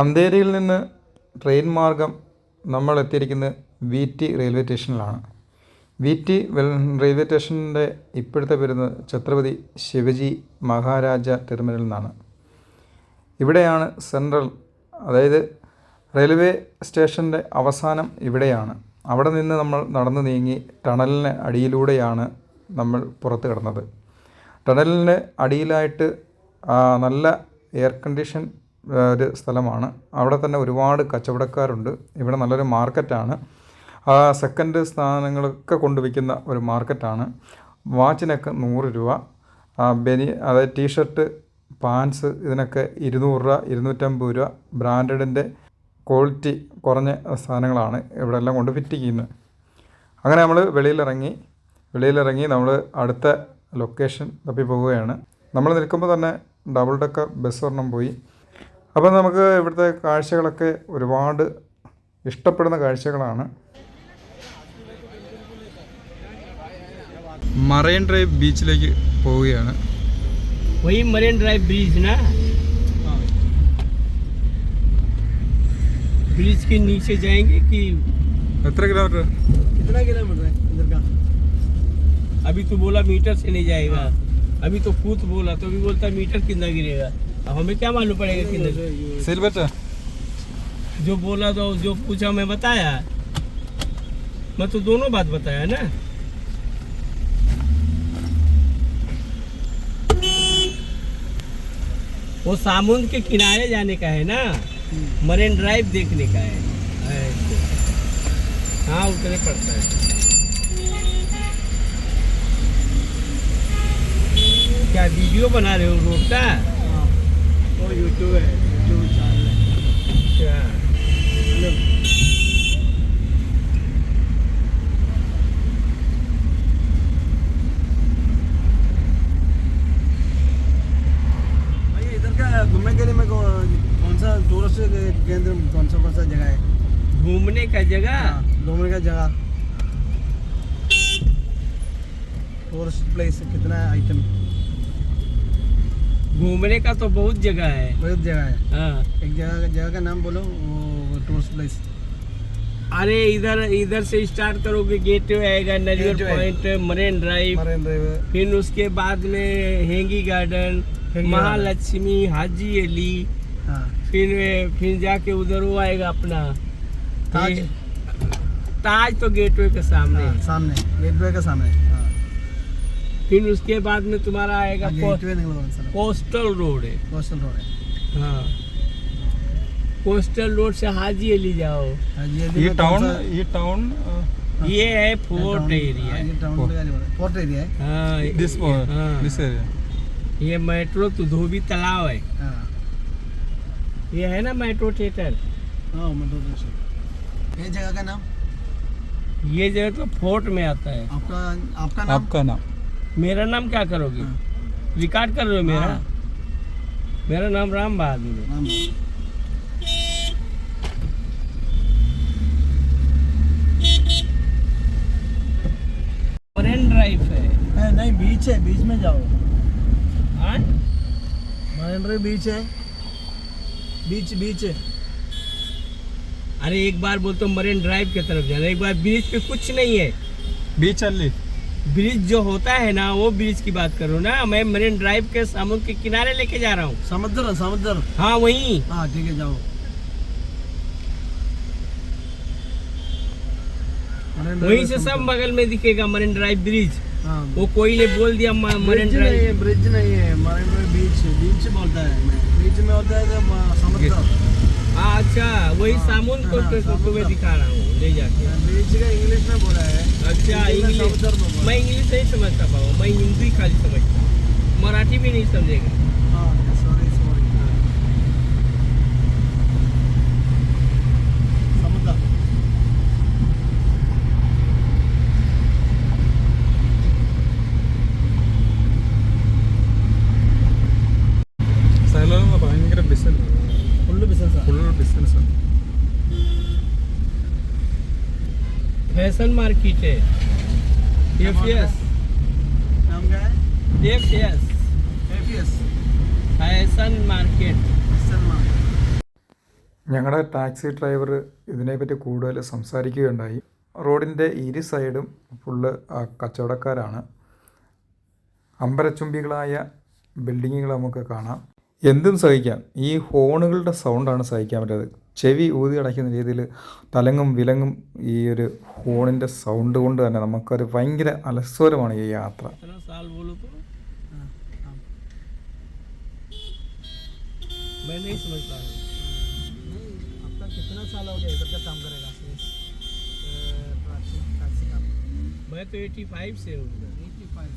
അന്തേരിയിൽ നിന്ന് ട്രെയിൻ മാർഗം നമ്മൾ എത്തിയിരിക്കുന്നത് വി ടി റെയിൽവേ സ്റ്റേഷനിലാണ്. വി ടി റെയിൽവേ സ്റ്റേഷന്റെ ഇപ്പോഴത്തെ വരുന്നത് ഛത്രപതി ശിവജി മഹാരാജ ടെർമിനൽ എന്നാണ് ഇവിടെയാണ് സെൻട്രൽ അതായത് റെയിൽവേ സ്റ്റേഷന്റെ അവസാനം ഇവിടെയാണ്. അവിടെ നിന്ന് നമ്മൾ നടന്നു നീങ്ങി ടണലിന് അടിയിലൂടെയാണ് നമ്മൾ പുറത്ത് കിടന്നത്. ടണലിന്റെ അടിയിലായിട്ട് നല്ല എയർ കണ്ടീഷൻ ഒരു സ്ഥലമാണ്. അവിടെ തന്നെ ഒരുപാട് കച്ചവടക്കാരുണ്ട്. ഇവിടെ നല്ലൊരു മാർക്കറ്റാണ്. ആ സെക്കൻഡ് സ്ഥാനങ്ങളൊക്കെ കൊണ്ടുവയ്ക്കുന്ന ഒരു മാർക്കറ്റാണ്. വാച്ചിനൊക്കെ നൂറ് രൂപ. ബെനി അതായത് ടീഷർട്ട് പാൻസ് ഇതിനൊക്കെ ഇരുന്നൂറ് രൂപ ഇരുന്നൂറ്റമ്പത് രൂപ. ബ്രാൻഡഡിന്റെ ക്വാളിറ്റി കുറഞ്ഞ സാധനങ്ങളാണ് ഇവിടെ എല്ലാം കൊണ്ട് ഫിറ്റ് ചെയ്യുന്നത്. അങ്ങനെ നമ്മൾ വെളിയിലിറങ്ങി വെളിയിലിറങ്ങി നമ്മൾ അടുത്ത ലൊക്കേഷൻ തപ്പി പോവുകയാണ്. നമ്മൾ നിൽക്കുമ്പോൾ തന്നെ ഡബിൾ ഡെക്കർ ബസ് ഒരെണ്ണം പോയി. അപ്പോൾ നമുക്ക് ഇവിടുത്തെ കാഴ്ചകളൊക്കെ ഒരുപാട് ഇഷ്ടപ്പെടുന്ന കാഴ്ചകളാണ് മറൈൻ ഡ്രൈവ് ബീച്ചിലേക്ക് പോവുകയാണ് वही मरीन ड्राइव ब्रिज ना ब्रिज के नीचे जाएंगे कि എത്ര കിലോമീറ്റർ कितना किलोमीटर है इधर का अभी तो बोला मीटर से नहीं जाएगा अभी तो कूद बोला तो अभी बोलता मीटर कितना गिरेगा अब हमें क्या मालूम पड़ेगा कि बेटा जो बोला तो जो पूछा मैं बताया। मैं तो दोनों बात बताया ना। वो सामुंद के किनारे जाने का है ना। मरीन ड्राइव देखने का है। हाँ उतने पड़ता है। क्या वीडियो बना रहे हो रोड का? वो यूट्यूब है यूट्यूब चैनल है। हेलो इधर का घूमने के लिए कौन सा टूरिस्ट केंद्र कौन सा कौन सा जगह है? घूमने का जगह? हाँ, घूमने का जगह। टूरिस्ट प्लेस कितना आइटम घूमने का तो बहुत जगह है। बहुत जगह है। हाँ। एक जगह जगह का नाम बोलो वो टूरिस्ट प्लेस अरे इधर इधर से स्टार्ट करोगे गेट आएगा नरियर पॉइंट मरीन ड्राइव फिर उसके बाद में हेंगी गार्डन महालक्ष्मी हाजी अली हाँ। फिर फिर जाके उधर वो आएगा अपना। ताज। ताज तो गेटवे के सामने। हाँ, सामने। गेटवे के सामने। फिर उसके बाद में तुम्हारा आएगा कोस्टल रोड है। कोस्टल रोड है। हाँ। कोस्टल रोड से हाजी अली जाओ ये टाउन ये टाउन uh, हाँ। ये है फोर्ट एरिया फोर्ट एरिया है। दिस दिस एरिया ये मेट्रो तो धोबी तालाब है। हाँ। ये है ना मेट्रो थिएटर हाँ, ये जगह का नाम? ये जगह तो फोर्ट में आता है। आपका आपका नाम? आपका नाम। मेरा नाम क्या करोगे? हाँ। रिकॉर्ड कर रहे हो मेरा? हाँ। मेरा नाम राम बहादुर है। नहीं बीच है बीच में जाओ। हाँ? बीच है। बीच बीच है। अरे एक बार बोलते मरीन ड्राइव की तरफ़ जाना एक बार बीच पे कुछ नहीं है। बीच अल्ली ब्रिज जो होता है ना वो ब्रिज की बात करो ना। मैं मरीन ड्राइव के समुद्र के किनारे लेके जा रहा हूँ। समुद्र समुद्र। हाँ वहीं। हाँ ठीक है जाओ। वहीं से सब बगल में दिखेगा मरीन ड्राइव ब्रिज। हाँ। वो कोई ने बोल दिया मरीन ड्राइव ब्रिज नहीं है। मरीन ड्राइव बीच बीच बोलता है। मैं बीच में होता है तो समुद्र। हाँ अच्छा वही सामुन को तुम्हें का। दिखा रहा हूँ ले जाके। बीच का इंग्लिश में बोला है। अच्छा में इंग्लिश में। मैं इंग्लिश नहीं समझता पाऊँ मैं हिंदी खाली समझता मराठी भी नहीं समझेगा। फैशन मार्केट है एफ एस नाम क्या है F S एफीएस fashion market Salman ഞങ്ങളുടെ ടാക്സി ഡ്രൈവർ ഇതിനെപ്പറ്റി കൂടുതൽ സംസാരിക്കുകയുണ്ടായി റോഡിൻ്റെ ഇരു സൈഡും ഫുള്ള് ആ, കച്ചവടക്കാരാണ് അമ്പരച്ചുംബികളായ ബിൽഡിങ്ങുകൾ നമുക്ക് കാണാം എന്തും സഹിക്കാം ഈ ഹോണുകളുടെ സൗണ്ടാണ് സഹിക്കാൻ പറ്റാത്തത് ചെവി ഊതി അടയ്ക്കുന്ന രീതിയിൽ തലങ്ങും വിലങ്ങും ഈ ഒരു ഹോണിൻ്റെ സൗണ്ട് കൊണ്ട് തന്നെ നമുക്കൊരു ഭയങ്കര അലസ്വരമാണ് ഈ യാത്ര कितना साल बोलो तो हाँ, हाँ। मैं नहीं समझ पा रहा हूँ नहीं आपका कितना साल हो गया इधर का काम करेगा टैक्सी टैक्सी काम मैं तो 85 से हूँ इधर एट्टी फाइव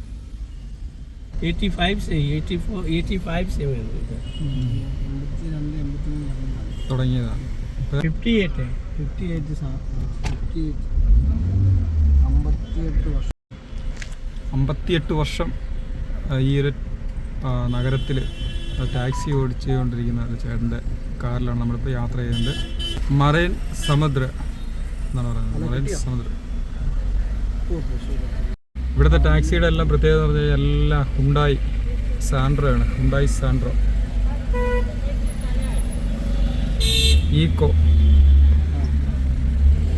85 से ही 84 85 से मैं തുടങ്ങിയതാണ്. Fifty eight fifty eight fifty അമ്പത്തിയെട്ട് വർഷം. അമ്പത്തിയെട്ട് വർഷം ഈ ഒരു നഗരത്തിൽ ടാക്സി ഓടിച്ചുകൊണ്ടിരിക്കുന്ന ഒരു ചേട്ടന്റെ കാറിലാണ് നമ്മളിപ്പോൾ യാത്ര ചെയ്യുന്നത്. മറൈൻ സമുദ്ര എന്നാണ് പറയുന്നത്. മറൈൻ സമുദ്ര. ഇവിടുത്തെ ടാക്സിയുടെ എല്ലാം പ്രത്യേകത എന്ന് പറഞ്ഞു കഴിഞ്ഞാൽ എല്ലാം ഹുണ്ടായി സാൻഡ്രോ ആണ്. Hyundai Santro. ഈക്കോ.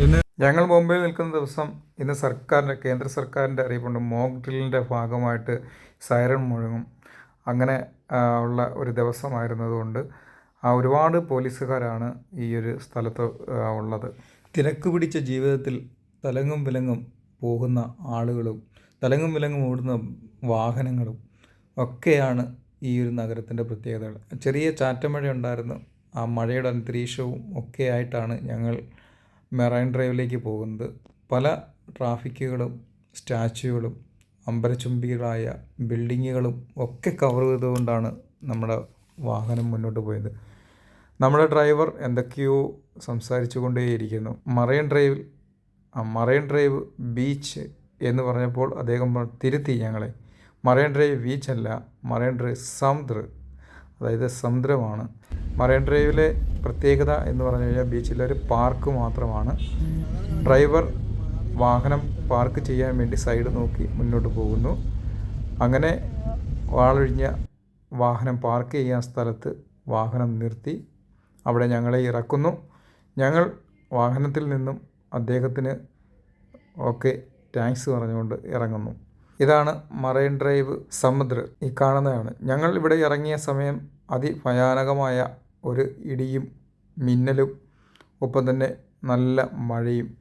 ഇന്ന് ഞങ്ങൾ മുംബൈയിൽ നിൽക്കുന്ന ദിവസം ഇന്ന് സർക്കാരിന്റെ കേന്ദ്ര സർക്കാരിന്റെ അറിയിപ്പുണ്ട്. മോക്ക് ഡ്രില്ലിന്റെ ഭാഗമായിട്ട് സൈറൺ മുഴങ്ങും. അങ്ങനെ ഉള്ള ഒരു ദിവസമായിരുന്നതുകൊണ്ട് ആ, ഒരുപാട് പോലീസുകാരാണ് ഈ ഒരു സ്ഥലത്ത് ഉള്ളത്. തിരക്ക് പിടിച്ച ജീവിതത്തിൽ തലങ്ങും വിലങ്ങും പോകുന്ന ആളുകളും തലങ്ങും വിലങ്ങും ഓടുന്ന വാഹനങ്ങളും ഒക്കെയാണ് ഈ ഒരു നഗരത്തിന്റെ പ്രത്യേകതകൾ. ചെറിയ ചാറ്റമഴ ഉണ്ടായിരുന്നു ആ മഴയുടെ അന്തരീക്ഷവും ഒക്കെ ആയിട്ടാണ് ഞങ്ങൾ മെറൈൻ ഡ്രൈവിലേക്ക് പോകുന്നത്. പല ട്രാഫിക്കുകളും സ്റ്റാച്യുകളും അമ്പരചുംബികളായ ബിൽഡിങ്ങുകളും ഒക്കെ കവർ ചെയ്തുകൊണ്ടാണ് നമ്മുടെ വാഹനം മുന്നോട്ട് പോയത്. നമ്മുടെ ഡ്രൈവർ എന്തൊക്കെയോ സംസാരിച്ചു കൊണ്ടേയിരിക്കുന്നു മറൈൻ ഡ്രൈവിൽ ആ മറൈൻ ഡ്രൈവ് ബീച്ച് എന്ന് പറഞ്ഞപ്പോൾ അദ്ദേഹം തിരുത്തി ഞങ്ങളെ. മറൈൻ ഡ്രൈവ് ബീച്ചല്ല മറൈൻ ഡ്രൈവ് സമുദ്ര അതായത് സമുദ്രമാണ്. മറൈൻ ഡ്രൈവിലെ പ്രത്യേകത എന്ന് പറഞ്ഞു കഴിഞ്ഞാൽ ബീച്ചിലെ ഒരു പാർക്ക് മാത്രമാണ്. ഡ്രൈവർ വാഹനം പാർക്ക് ചെയ്യാൻ വേണ്ടി സൈഡ് നോക്കി മുന്നോട്ട് പോകുന്നു. അങ്ങനെ വാളൊഴിഞ്ഞ വാഹനം പാർക്ക് ചെയ്യാൻ സ്ഥലത്ത് വാഹനം നിർത്തി. അവിടെ ഞങ്ങളെ ഇറക്കുന്നു. ഞങ്ങൾ വാഹനത്തിൽ നിന്നും അദ്ദേഹത്തിന് ഓക്കെ താങ്ക്സ് പറഞ്ഞുകൊണ്ട് ഇറങ്ങുന്നു. ഇതാണ് മറൈൻ ഡ്രൈവ് സമുദ്ര ഈ കാണുന്നതാണ്. ഞങ്ങൾ ഇവിടെ ഇറങ്ങിയ സമയം അതിഭയാനകമായ ഒരു ഇടിയും മിന്നലും ഒപ്പം തന്നെ നല്ല മഴയും.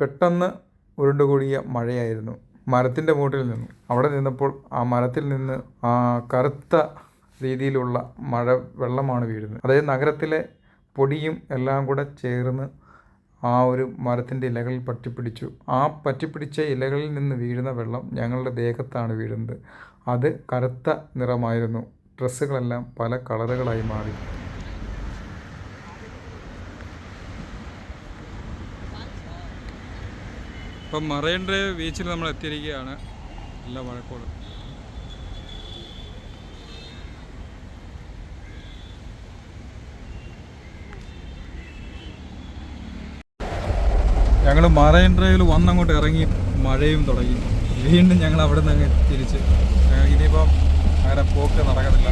പെട്ടെന്ന് ഉരുണ്ടുകൂടിയ മഴയായിരുന്നു മരത്തിന്റെ മൂട്ടിൽ നിന്നും. അവിടെ നിന്നപ്പോൾ ആ മരത്തിൽ നിന്ന് ആ കറുത്ത രീതിയിലുള്ള മഴ വെള്ളമാണ് വീഴുന്നത്. അതായത് നഗരത്തിലെ പൊടിയും എല്ലാം കൂടെ ചേർന്ന് ആ ഒരു മരത്തിന്റെ ഇലകളിൽ പറ്റിപ്പിടിച്ചു. ആ പറ്റിപ്പിടിച്ച ഇലകളിൽ നിന്ന് വീഴുന്ന വെള്ളം ഞങ്ങളുടെ ദേഹത്താണ് വീഴുന്നത്. അത് കറുത്ത നിറമായിരുന്നു. ഡ്രസ്സുകളെല്ലാം പല കളറുകളായി മാറി. ഇപ്പം മറൈൻ ഡ്രൈവ് ബീച്ചിൽ നമ്മൾ എത്തിയിരിക്കുകയാണ്. നല്ല മഴക്കോട് ഞങ്ങൾ മറൈൻ ഡ്രൈവിൽ വന്നങ്ങോട്ട് ഇറങ്ങി മഴയും തുടങ്ങി. വീണ്ടും ഞങ്ങൾ അവിടെ നിന്ന് തിരിച്ച്. ഇനിയിപ്പം അങ്ങനെ പോക്ക് നടക്കത്തില്ല.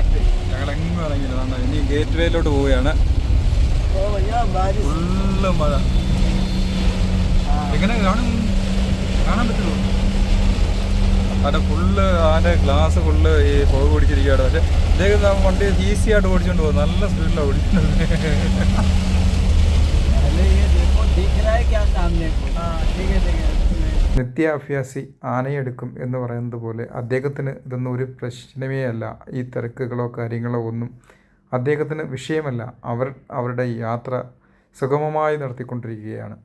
ഞങ്ങൾ എങ്ങും ഇറങ്ങിയില്ല ഇനി ഗേറ്റ് വേയിലോട്ട് പോവുകയാണ് ഫുള്ള് മഴ. എങ്ങനെ കാണും? കാണാൻ പറ്റുമോ അതിന്റെ ഫുള്ള് അതിന്റെ ഗ്ലാസ് ഫുള്ള് ഈ ഫോഗ് പിടിച്ചിരിക്കുകയാണ്. പക്ഷെ അദ്ദേഹം വണ്ടി ഈസി ആയിട്ട് ഓടിച്ചുകൊണ്ട് പോകും നല്ല സ്പീഡിലാണ് ഓടിക്കുന്നത്. നിത്യാഭ്യാസി ആനയെടുക്കും എന്ന് പറയുന്നത് പോലെ അദ്ദേഹത്തിന് ഇതൊന്നും ഒരു പ്രശ്നമേ അല്ല. ഈ തിരക്കുകളോ കാര്യങ്ങളോ ഒന്നും അദ്ദേഹത്തിന് വിഷയമല്ല. അവർ അവരുടെ യാത്ര സുഗമമായി നടത്തിക്കൊണ്ടിരിക്കുകയാണ്.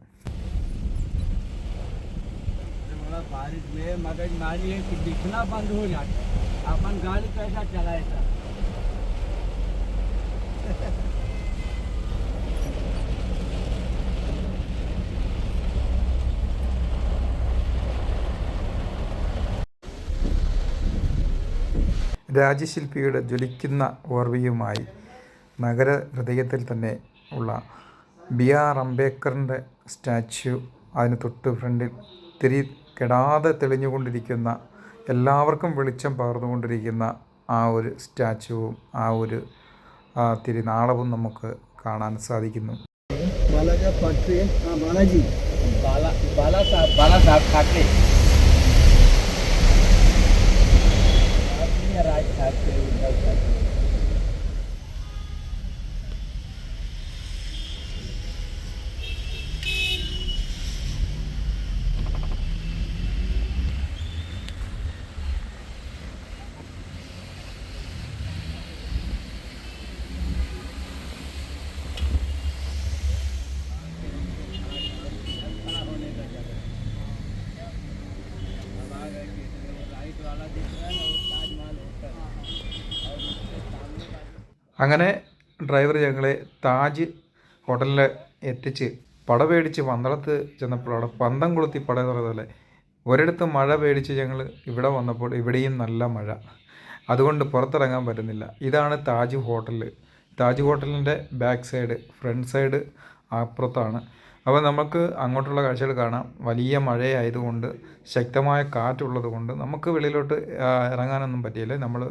बड़ा बारिश में मगज मारी है कि दिखना बंद हो जाता अपन गाड़ी कैसा चलाएगा രാജ്യശില്പിയുടെ ജ്വലിക്കുന്ന ഓർമ്മയുമായി നഗര ഹൃദയത്തിൽ തന്നെ ഉള്ള ബി ആർ അംബേദ്കറിൻ്റെ സ്റ്റാച്യു അതിന് തൊട്ട് ഫ്രണ്ടിൽ തിരി കെടാതെ തെളിഞ്ഞുകൊണ്ടിരിക്കുന്ന എല്ലാവർക്കും വെളിച്ചം പകർന്നുകൊണ്ടിരിക്കുന്ന ആ ഒരു സ്റ്റാച്ചുവും ആ ഒരു തിരുനാളവും നമുക്ക് കാണാൻ സാധിക്കുന്നു. ബാലാജി രാജ് ഠാക്കറെ അങ്ങനെ ഡ്രൈവർ ഞങ്ങളെ താജ് ഹോട്ടലിൽ എത്തിച്ച് പട പേടിച്ച് പന്തളത്ത് ചെന്നപ്പോൾ അവിടെ പന്തം കൊളുത്തി പട എന്ന് പറയുന്നതല്ലേ ഒരിടത്ത് മഴ പേടിച്ച് ഞങ്ങൾ ഇവിടെ വന്നപ്പോൾ ഇവിടെയും നല്ല മഴ. അതുകൊണ്ട് പുറത്തിറങ്ങാൻ പറ്റുന്നില്ല. ഇതാണ് താജ് ഹോട്ടൽ താജ് ഹോട്ടലിന്റെ ബാക്ക് സൈഡ് ഫ്രണ്ട് സൈഡ് അപ്പുറത്താണ് അപ്പോൾ നമുക്ക് അങ്ങോട്ടുള്ള കാഴ്ചകൾ കാണാം. വലിയ മഴയായതുകൊണ്ട് ശക്തമായ കാറ്റുള്ളത് കൊണ്ട് നമുക്ക് വെളിയിലോട്ട് ഇറങ്ങാനൊന്നും പറ്റിയില്ല. നമ്മൾ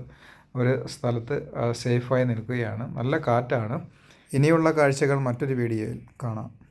ഒരു സ്ഥലത്ത് സേഫായി നിൽക്കുകയാണ്. നല്ല കാറ്റാണ്. ഇനിയുള്ള കാഴ്ചകൾ മറ്റൊരു വീഡിയോയിൽ കാണാം.